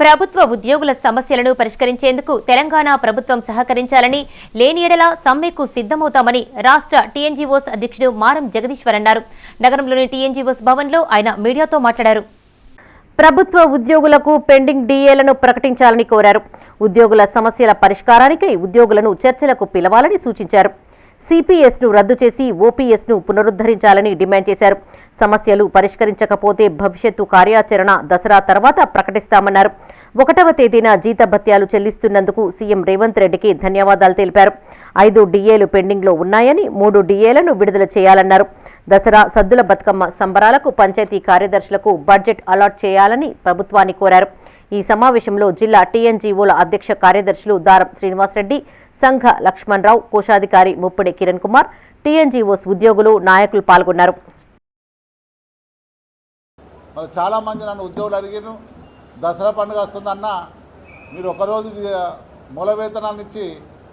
ప్రభుత్వ ఉద్యోగుల సమస్యలను పరిష్కరించేందుకు తెలంగాణ ప్రభుత్వం సహకరించాలని లేని ఎడల సమ్మెకు సిద్దమవుతామని రాష్ట్ర టీఎన్జీఓస్ అధ్యక్షుడు మారం జగదీశ్వర్ అన్నారు. నగరంలోని టీఎన్జీఓస్ భవన్లో ఆయన మీడియాతో మాట్లాడారు. ప్రభుత్వ ఉద్యోగులకు పెండింగ్ డీఏలను ప్రకటించాలని కోరారు. ఉద్యోగుల సమస్యల పరిష్కారానికై ఉద్యోగులను చర్చలకు పిలవాలని సూచించారు. సిపిఎస్ను రద్దు చేసి ఓపీఎస్ను పునరుద్ధరించాలని డిమాండ్ చేశారు. సమస్యలు పరిష్కరించకపోతే భవిష్యత్తు కార్యాచరణ దసరా తర్వాత ప్రకటిస్తామన్నారు. ఒకటవ తేదీన జీతభత్యాలు చెల్లిస్తున్నందుకు సీఎం రేవంత్ రెడ్డికి ధన్యవాదాలు తెలిపారు. ఐదు డీఏలు పెండింగ్లో ఉన్నాయని మూడు డీఏలను విడుదల చేయాలన్నారు. దసరా సద్దుల బతుకమ్మ సంబరాలకు పంచాయతీ కార్యదర్శులకు బడ్జెట్ అలాట్ చేయాలని ప్రభుత్వాన్ని కోరారు. ఈ సమావేశంలో జిల్లా టీఎన్జీఓల అధ్యక్ష కార్యదర్శులు దారం శ్రీనివాసరెడ్డి సంఘ లక్ష్మణరావు కోశాధికారి ముప్పిడి కిరణ్ కుమార్ టీఎన్జీఓస్ ఉద్యోగులు నాయకులు పాల్గొన్నారు. చాలా మంది నన్ను ఉద్యోగులు అడిగారు దసరా పండుగ వస్తుందన్న మీరు ఒకరోజు మూల వేతనాన్ని ఇచ్చి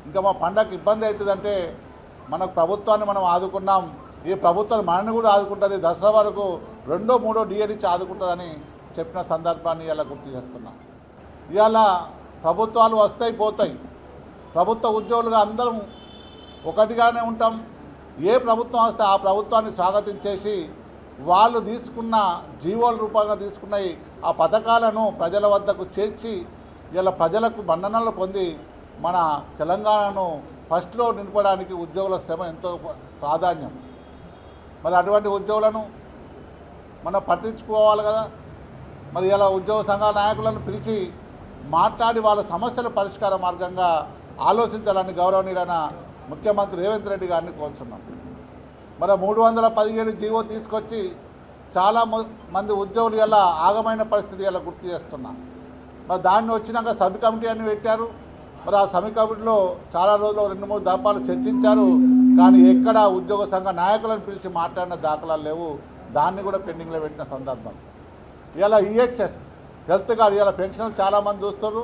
ఇంకా మా పండగకి ఇబ్బంది అవుతుందంటే మనకు ప్రభుత్వాన్ని మనం ఆదుకున్నాం. ఈ ప్రభుత్వం మనని కూడా ఆదుకుంటుంది. దసరా వరకు రెండో మూడో డిఎన్ ఇచ్చి ఆదుకుంటుందని చెప్పిన సందర్భాన్ని ఇలా గుర్తు చేస్తున్నా. ఇవాళ ప్రభుత్వాలు వస్తాయి పోతాయి. ప్రభుత్వ ఉద్యోగులుగా అందరం ఒకటిగానే ఉంటాం. ఏ ప్రభుత్వం వస్తే ఆ ప్రభుత్వాన్ని స్వాగతించేసి వాళ్ళు తీసుకున్న జీవోల రూపంగా తీసుకున్న ఆ పథకాలను ప్రజల వద్దకు చేర్చి ఇలా ప్రజలకు మన్ననలు పొంది మన తెలంగాణను ఫస్ట్లో నిలపడానికి ఉద్యోగుల శ్రమ ఎంతో ప్రాధాన్యం. మరి అటువంటి ఉద్యోగులను మనం పట్టించుకోవాలి కదా. మరి ఇలా ఉద్యోగ సంఘ నాయకులను పిలిచి మాట్లాడి వాళ్ళ సమస్యల పరిష్కార మార్గంగా ఆలోచించాలని గౌరవనీయులైన ముఖ్యమంత్రి రేవంత్ రెడ్డి గారిని కోరుచున్నాం. మరి మూడు వందల పదిహేడు జీవో తీసుకొచ్చి చాలా మంది ఉద్యోగులు ఇలా ఆగమైన పరిస్థితి ఇలా గుర్తు చేస్తున్నా. మరి దాన్ని వచ్చినాక సబ్ కమిటీ అని పెట్టారు. మరి ఆ సబ్ కమిటీలో చాలా రోజులు రెండు మూడు దఫాలు చర్చించారు. కానీ ఎక్కడ ఉద్యోగ సంఘ నాయకులను పిలిచి మాట్లాడిన దాఖలాలు లేవు. దాన్ని కూడా పెండింగ్లో పెట్టిన సందర్భం. ఇలా ఈహెచ్ఎస్ హెల్త్ కార్డు ఇలా పెన్షన్లు చాలామంది చూస్తారు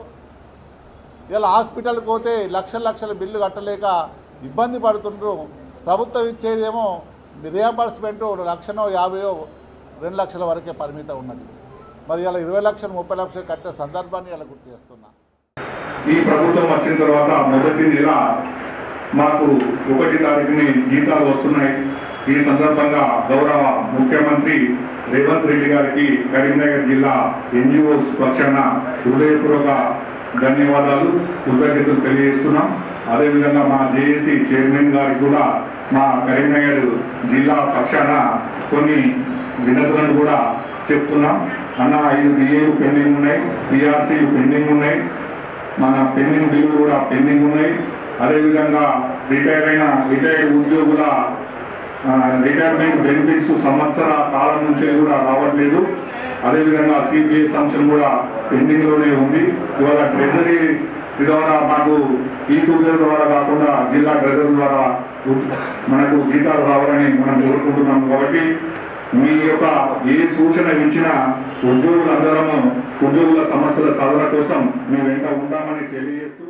ఇలా హాస్పిటల్కి పోతే లక్షల లక్షల బిల్లు కట్టలేక ఇబ్బంది పడుతుండ్రు. ప్రభుత్వం ఇచ్చేదేమో రియంబర్స్మెంట్ లక్షనో యాభైయో రెండు లక్షల వరకే పరిమితం ఉన్నది. మరి ఇలా ఇరవై లక్షలు ముప్పై లక్షలు కట్టే సందర్భాన్ని ఇలా గుర్తు చేస్తున్నా. ఈ ప్రభుత్వం వచ్చిన తర్వాత మొదటి నెల మాకు ఒకటి తారీఖుని జీతాలు వస్తున్నాయి. ఈ సందర్భంగా గౌరవ ముఖ్యమంత్రి రేవంత్ రెడ్డి గారికి కరీంనగర్ జిల్లా ఎన్జిఓస్ పక్షాన హృదయపూర్వక ధన్యవాదాలు. కృతజ్ఞతలు తెలియజేస్తున్నాం. అదేవిధంగా మా జేఏసీ చైర్మన్ గారికి కూడా మా కరీంనగర్ జిల్లా పక్షాన కొన్ని వినతులను కూడా చెప్తున్నాం. అన్న ఐదు డిఏలు పెండింగ్ ఉన్నాయి పిఆర్సీలు పెండింగ్ ఉన్నాయి మన పెండింగ్ బిల్లులు కూడా పెండింగ్ ఉన్నాయి. అదేవిధంగా రిటైర్ అయిన రిటైర్డ్ ఉద్యోగుల రిటైర్మెంట్ బెనిఫిట్స్ సంవత్సర కాలం నుంచే కూడా రావట్లేదు. అదేవిధంగా సిబిఐ సంక్షన్ కూడా పెండింగ్లోనే ఉంది. ఇవాళ ట్రెజరీ ద్వారా మాకు ఈ టూజర్ ద్వారా కాకుండా జిల్లా ట్రెజరీ ద్వారా మనకు జీతాలు రావాలని మనం కోరుకుంటున్నాం కాబట్టి మీ యొక్క ఏ సూచన ఇచ్చినా ఉద్యోగులందరము ఉద్యోగుల సమస్యల సాధన కోసం మీ వెంట ఉంటామని తెలియజేస్తూ